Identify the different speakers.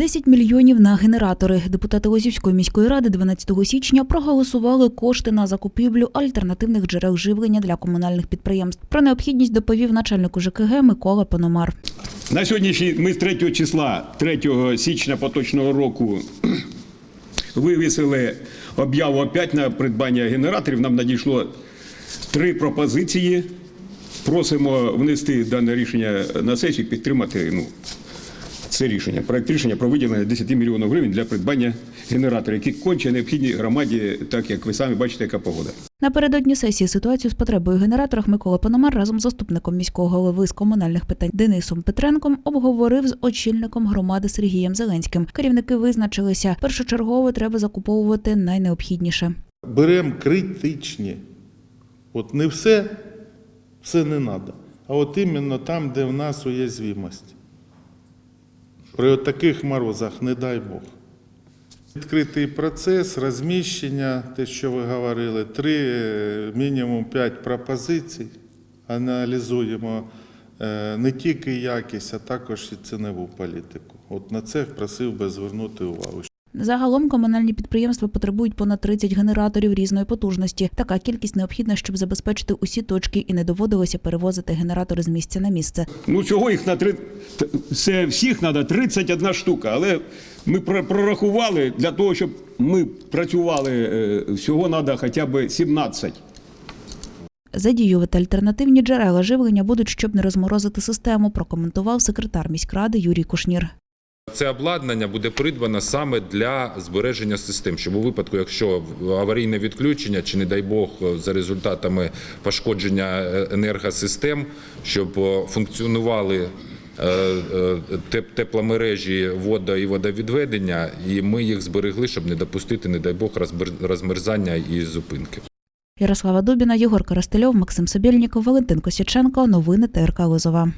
Speaker 1: 10 мільйонів на генератори. Депутати Лозівської міської ради 12 січня проголосували кошти на закупівлю альтернативних джерел живлення для комунальних підприємств. Про необхідність доповів начальнику ЖКГ Микола Пономар.
Speaker 2: На сьогоднішній ми з 3 числа, 3 січня поточного року вивісили об'яву опять на придбання генераторів. Нам надійшло три пропозиції. Просимо внести дане рішення на сесію, підтримати ну, це рішення. Проект рішення про виділення 10 мільйонів гривень для придбання генераторів, які конче необхідні громаді, так як ви самі бачите, яка погода.
Speaker 1: Напередодні сесії ситуацію з потребою в генераторах Микола Пономар разом з заступником міського голови з комунальних питань Денисом Петренком обговорив з очільником громади Сергієм Зеленським. Керівники визначилися, першочергово треба закуповувати найнеобхідніше.
Speaker 3: Беремо критичні. От не все, все не треба. А от іменно там, де в нас уязвимость. При таких морозах, не дай Бог. Відкритий процес, розміщення, те, що ви говорили, три, е, мінімум п'ять пропозицій. Аналізуємо е, не тільки якість, а також і цінову політику. От на це просив би звернути увагу.
Speaker 1: Загалом комунальні підприємства потребують понад 30 генераторів різної потужності. Така кількість необхідна, щоб забезпечити усі точки і не доводилося перевозити генератори з місця на місце.
Speaker 2: Ну, всього їх на три. Це всіх треба 31 штука. Але ми про- прорахували для того, щоб ми працювали, е, всього треба хоча б 17.
Speaker 1: Задіювати альтернативні джерела живлення будуть, щоб не розморозити систему, прокоментував секретар міськради Юрій Кушнір.
Speaker 4: Це обладнання буде придбано саме для збереження систем, щоб у випадку, якщо аварійне відключення чи, не дай Бог, за результатами пошкодження е, енергосистем, щоб функціонували е, е, теп- тепломережі вода і водовідведення, і ми їх зберегли, щоб не допустити, не дай Бог, розмерзання і зупинки.
Speaker 1: Ярослава Дубіна, Єгор Коростельов, Максим Собєльніков, Валентин Косяченко. Новини ТРК Лозова.